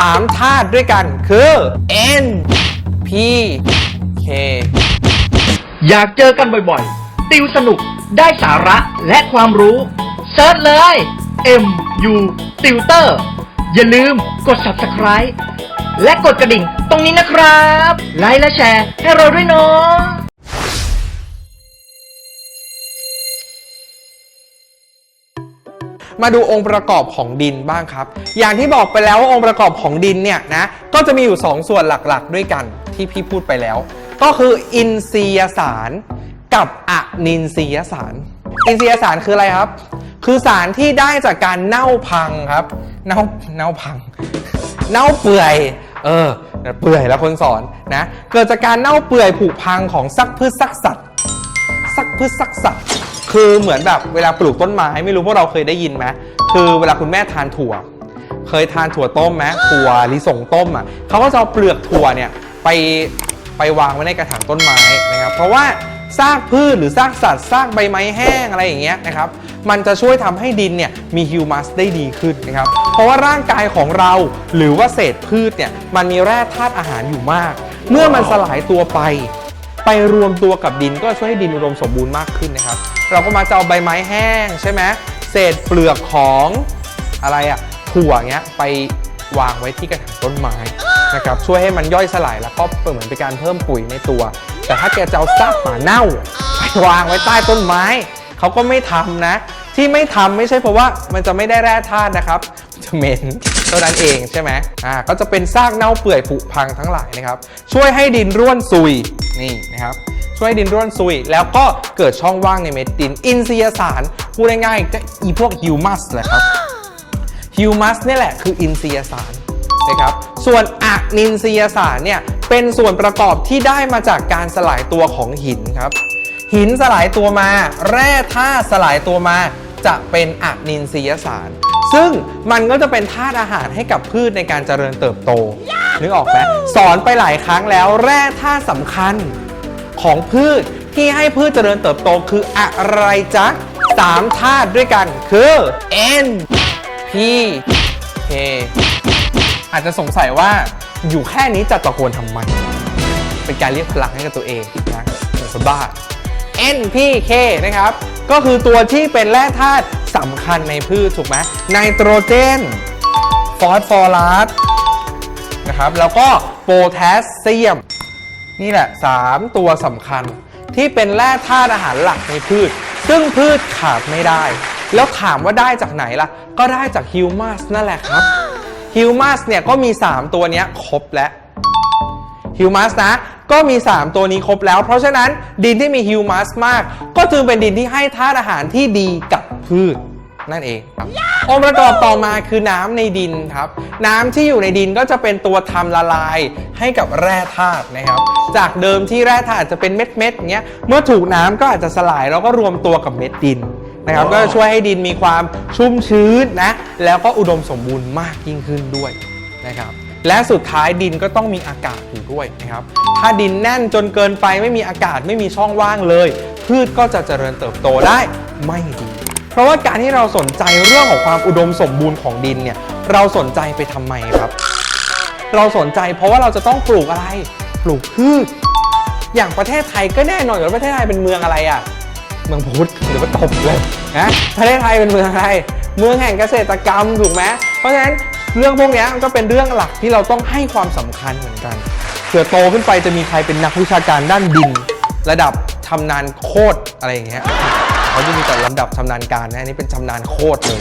3 ธาตุด้วยกันคือ N P K อยากเจอกันบ่อยๆ ติวสนุกได้สาระและความรู้เซิร์ชเลย M U Tutor อย่าลืมกด Subscribe และกดกระดิ่งตรงนี้นะครับ ไลค์และแชร์ให้เราด้วยเนาะ มาดูองค์ประกอบของดินบ้างครับ อย่างที่บอกไปแล้วว่าองค์ประกอบของดินเนี่ยนะก็จะมีอยู่ 2 ส่วนหลักๆ ด้วยกันที่พี่พูดไปแล้ว ก็คืออินทรียสารกับอะนินทรียสาร อินทรียสารคืออะไรครับ คือสารที่ได้จากการเน่าพังครับ เน่าเน่าพัง เน่าเปื่อย เออ เปื่อยแล้วคนสอนนะ เกิดจากการเน่าเปื่อยผุพังของซักพืชซักสัตว์ซักพืชซักสัตว์ คือเหมือนแบบเวลาปลูกต้นไม้ไม่รู้พวกเราเคยได้ยินไหมคือเวลาคุณแม่ทานถั่ว เคยทานถั่วต้มไหมถั่วลิสงต้มอะเขาก็จะเอาเปลือกถั่วเนี่ยไปไปวางไว้ในกระถางต้นไม้นะครับ เพราะว่าซากพืชหรือซากสัตว์ซากใบไม้แห้งอะไรอย่างเงี้ยนะครับ มันจะช่วยทำให้ดินเนี่ยมีฮิวมัสได้ดีขึ้นนะครับ เพราะว่าร่างกายของเราหรือว่าเศษพืชเนี่ยมันมีแร่ธาตุอาหารอยู่มาก เมื่อมันสลายตัวไป ไปรวมตัวกับดินก็ช่วยให้ดินอุดมสมบูรณ์มากขึ้นนะครับ เราก็มาจะเอาใบไม้แห้งใช่ไหมเศษเปลือกของอะไรอะถั่วเงี้ยไปวางไว้ที่กระถางต้นไม้นะครับช่วยให้มันย่อยสลายแล้วก็เหมือนเป็นการเพิ่มปุ๋ยในตัว แต่ถ้าแกจะเอาซากหมาเน่าไปวางไว้ใต้ต้นไม้เขาก็ไม่ทำนะ ที่ไม่ทำไม่ใช่เพราะว่ามันจะไม่ได้แร่ธาตุนะครับจะเหม็น เท่านั้นเองใช่ไหมอ่าก็จะเป็นซากเน่าเปื่อยผุพังทั้งหลายนะครับ ช่วยให้ดินร่วนซุยนี่นะครับช่วยให้ดินร่วนซุย แล้วก็เกิดช่องว่างในเม็ดดิน อินทรียสารพูดง่ายๆก็อีพวกฮิวมัสแหละครับฮิวมัสนี่ยแหละคืออินทรียสารนะครับส่วนอะนินทรียสารเนี่ยเป็นส่วนประกอบที่ได้มาจากการสลายตัวของหินครับ หินสลายตัวมา แร่ธาตุสลายตัวมาจะเป็นอะนินทรียสาร ซึ่งมันก็จะเป็นธาตุอาหารให้กับพืชในการเจริญเติบโต นึกออกไหมสอนไปหลายครั้งแล้วแร่ธาตุสำคัญของพืชที่ให้พืชเจริญเติบโตคืออะไรจ๊ะสามธาตุด้วยกันคือ N P K อาจจะสงสัยว่าอยู่แค่นี้จะตะโกนทำไม เป็นการเรียกพลังให้กับตัวเองนะเหมือนสบ้า NPK นะครับ ก็คือตัวที่เป็นแร่ธาตุ สำคัญในพืชถูกไหมไนโตรเจน ฟอสฟอรัสนะครับ แล้วก็โพแทสเซียม นี่แหละ 3 ตัวสำคัญที่เป็นแร่ธาตุอาหารหลักในพืช ซึ่งพืชขาดไม่ได้ แล้วถามว่าได้จากไหนล่ะ ก็ได้จากฮิวมัสนั่นแหละครับฮิวมัสเนี่ยก็มี 3 ตัวนี้ครบแล้วฮิวมัสนะก็มี 3 ตัวนี้ครบแล้ว เพราะฉะนั้นดินที่มีฮิวมัสมาก ก็จึงเป็นดินที่ให้ธาตุอาหารที่ดีกับ พืชนั่นเองครับองค์ประกอบต่อมาคือน้ำในดินครับ น้ำที่อยู่ในดินก็จะเป็นตัวทำละลายให้กับแร่ธาตุนะครับ จากเดิมที่แร่ธาตุอาจจะเป็นเม็ดเม็ดๆอย่างเงี้ยเมื่อถูกน้ำก็อาจจะสลายแล้วก็รวมตัวกับเม็ดดินนะครับ ก็จะช่วยให้ดินมีความชุ่มชื้นนะแล้วก็อุดมสมบูรณ์มากยิ่งขึ้นด้วยนะครับและสุดท้ายดินก็ต้องมีอากาศอยู่ด้วยนะครับ ถ้าดินแน่นจนเกินไปไม่มีอากาศไม่มีช่องว่างเลย พืชก็จะเจริญเติบโตได้ไม่ดี เพราะว่าการที่เราสนใจเรื่องของความอุดมสมบูรณ์ของดินเนี่ยเราสนใจไปทำไมครับ เราสนใจเพราะว่าเราจะต้องปลูกอะไร ปลูกพืชอย่างประเทศไทยก็แน่นอนอยู่แล้วประเทศไทยเป็นเมืองอะไรอะเมืองพุทธหรือว่าตบเลยนะประเทศไทยเป็นเมืองอะไรเมืองแห่งเกษตรกรรมถูกไหมเพราะฉะนั้นเรื่องพวกนี้มันก็เป็นเรื่องหลักที่เราต้องให้ความสำคัญเหมือนกันเผื่อโตขึ้นไปจะมีใครเป็นนักวิชาการด้านดิน ระดับชำนาญโคตรอะไรอย่างเงี้ย เขาจะมีแต่ลำดับชำนาญการนะอันนี้เป็นชำนาญโคตรเลย